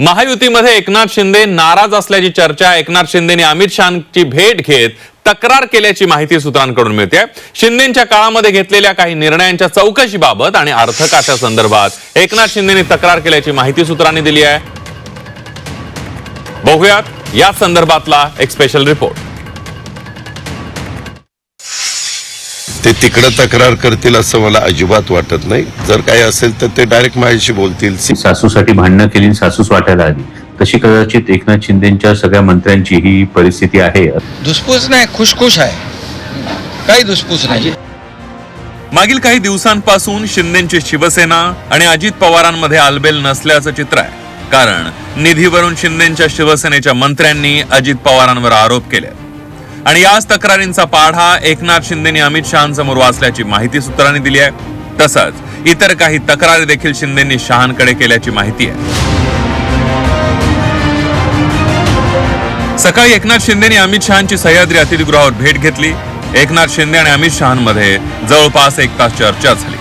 महायुतीमध्ये एकनाथ शिंदे नाराज असल्याची चर्चा. एकनाथ शिंदेने अमित शहाची भेट घेत तक्रार केल्याची माहिती सूत्रांकडून मिळते शिंदेच्या काळामध्ये घेतलेल्या काही निर्णयांच्या चौकशीबाबत आणि अर्थकाच्या संदर्भात एकनाथ शिंदेने तक्रार केल्याची माहिती सूत्रांनी दिली आहे. बघूयात या संदर्भातला एक स्पेशल रिपोर्ट ते तिकडं तक्रार करतील असं मला अजिबात वाटत नाही. जर काही असेल तर ते डायरेक्ट माझ्याशी बोलतील. सासूसाठी भांडणं केली आणि सासूस वाटायला आली. तशी कदाचित एकनाथ शिंदेच्या सगळ्या मंत्र्यांची ही परिस्थिती आहे. धुसफूस नाही खुशखुश आहे. काही धुसफूस नाही. मागील काही दिवसांपासून शिंदेची शिवसेना आणि अजित पवारांमध्ये आलबेल नसल्याचं चित्र आहे. कारण निधीवरून शिंदेच्या शिवसेनेच्या मंत्र्यांनी अजित पवारांवर आरोप केले आणि याच तक्रारींचा पाढा एकनाथ शिंदेनी अमित शहांसमोर वाचल्याची माहिती सूत्रांनी दिली आहे. तसंच इतर काही तक्रारी देखील शिंदेनी शहांकडे केल्याची माहिती आहे. सकाळी एकनाथ शिंदेनी अमित शहांची सह्याद्री अतिथीगृहावर भेट घेतली. एकनाथ शिंदे आणि अमित शहांमध्ये जवळपास एक तास चर्चा झाली.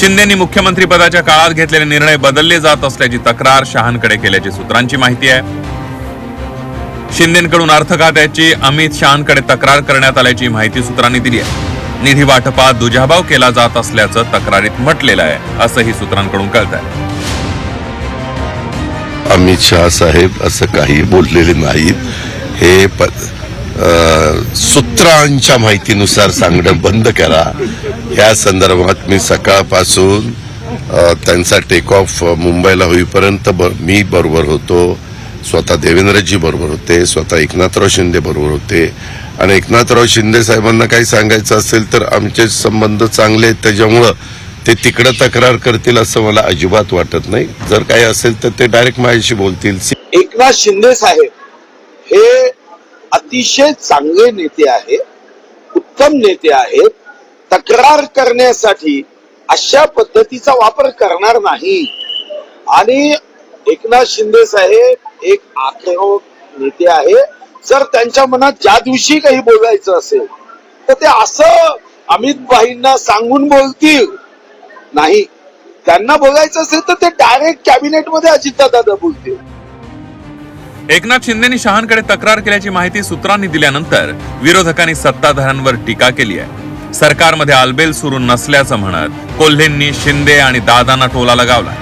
शिंदेनी मुख्यमंत्री पदाच्या काळात घेतलेले निर्णय बदलले जात असल्याची तक्रार शहांकडे केल्याची सूत्रांची माहिती आहे. शिंदेकडून अर्थ खात्याची अमित शहांकडे तक्रार करण्यात आल्याची माहिती सूत्रांनी दिली आहे. निधी वाटपात दुजाभाव केला जात असल्याचं तक्रारीत म्हटलेलं आहे असंही सूत्रांकडून कळत आहे अमित शहा साहेब असं काही बोललेले नाहीत. हे प सूत्रांच्या माहितीनुसार सांगणं बंद करा. या संदर्भात मी सकाळपासून त्यांचा टेक ऑफ मुंबईला होईपर्यंत ब- मी बरोबर होतो. स्वतः देवेंद्रजी बरोबर होते स्वतः एकनाथराव शिंदे बरोबर होते. आणि एकनाथराव शिंदे साहेबांना काही सांगायचं असेल तर आमचे संबंध चांगले आहेत त्याच्यामुळं ते तिकडं तक्रार करतील असं मला अजिबात वाटत नाही. जर काही असेल तर ते डायरेक्ट माझ्याशी बोलतील. एकनाथ शिंदे साहेब हे अतिशय चांगले नेते आहेत उत्तम नेते आहेत. तक्रार करण्यासाठी अशा पद्धतीचा वापर करणार नाही. आणि एकनाथ शिंदे साहेब एक आक्रमक नेते आहे. जर त्यांच्या मनात ज्या दिवशी काही बोलायचं असेल तर ते असं अमित भाईंना सांगून बोलतील. नाही. त्यांना बोलायचं असेल तर ते डायरेक्ट कॅबिनेटमध्ये अजितदादा बोलतील. एकनाथ शिंदेनी शहांकडे तक्रार केल्याची माहिती सूत्रांनी दिल्यानंतर विरोधकांनी सत्ताधाऱ्यांवर टीका केली आहे. सरकारमध्ये आलबेल सुरू नसल्याचं म्हणत कोल्हेंनी शिंदे आणि दादांना टोला लगावला.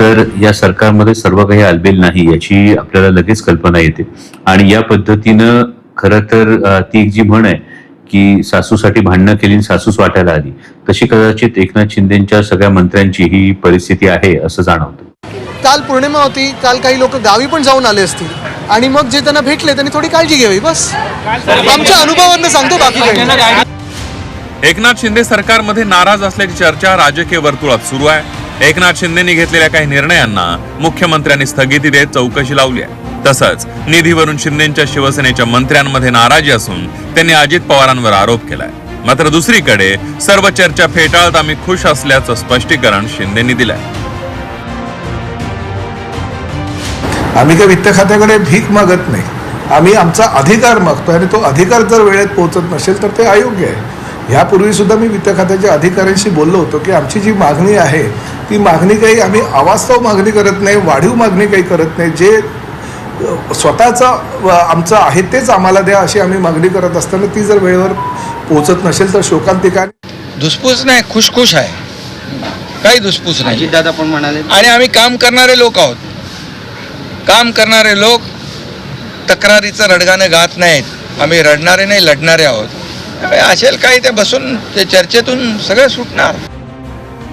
तर या सरकारमध्ये सर्व काही आलबेल नाही याची आपल्याला लगेच कल्पना येते. आणि या पद्धतीनं खरं तर ती एक जी म्हण आहे की सासूसाठी भांडणं केली आणि सासूस वाटायला आली. तशी कदाचित एकनाथ शिंदेच्या सगळ्या मंत्र्यांची ही परिस्थिती आहे असं जाणवतं. काल पौर्णिमा होती काल काही लोक गावी पण जाऊन आले असतील. आणि मग जे त्यांना भेटले त्यांनी थोडी काळजी घ्यावी बस. आमच्या अनुभवांना सांगतो बाकी. एकनाथ शिंदे सरकारमध्ये नाराज असल्याची चर्चा राजकीय वर्तुळात सुरू आहे. एकनाथ शिंदेनी घेतलेल्या काही निर्णयांना मुख्यमंत्र्यांनी स्थगिती देत चौकशी लावली आहे. तसंच निधीवरून शिंदेच्या शिवसेनेच्या मंत्र्यांमध्ये नाराजी असून त्यांनी अजित पवारांवर आरोप केलाय. मात्र दुसरीकडे सर्व चर्चा फेटाळत आम्ही खुश असल्याचं स्पष्टीकरण शिंदेनी दिलंय. आम्ही काही वित्त खात्याकडे भीक मागत नाही. आम्ही आमचा अधिकार मागतो आणि तो अधिकार जर वेळेत पोहोचत नसेल तर ते अयोग्य आहे. यापूर्वी सुद्धा मी वित्त खात्याच्या अधिकाऱ्यांशी बोललो होतो की आमची जी मागणी आहे ती मागणी काही आम्ही अवास्तव मागणी करत नाही वाढीव मागणी काही करत नाही. जे स्वतःचा आमचं आहे तेच आम्हाला द्या अशी आम्ही मागणी करत असताना ती जर वेळेवर पोहोचत नसेल तर शोकांतिका धुसफूस नाही खुशखुश आहे. काही धुसफूस नाही. दादा पण म्हणाले आणि आम्ही काम करणारे लोक आहोत. काम करणारे लोक तक्रारीचं रडगाणं गात नाहीत. आम्ही रडणारे नाही लढणारे आहोत. त्यामुळे असेल काही ते बसून ते चर्चेतून सगळं सुटणार.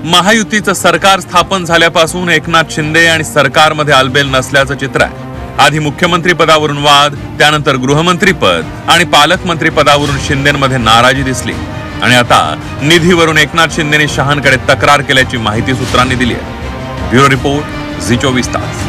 महायुतीचं सरकार स्थापन झाल्यापासून एकनाथ शिंदे आणि सरकारमध्ये आलबेल नसल्याचं चित्र आहे. आधी मुख्यमंत्री पदावरून वाद त्यानंतर गृहमंत्री पद आणि पालकमंत्री पदावरून शिंदेमध्ये नाराजी दिसली. आणि आता निधीवरून एकनाथ शिंदेने शहांकडे तक्रार केल्याची माहिती सूत्रांनी दिली आहे. ब्युरो रिपोर्ट झी चोवीस तास.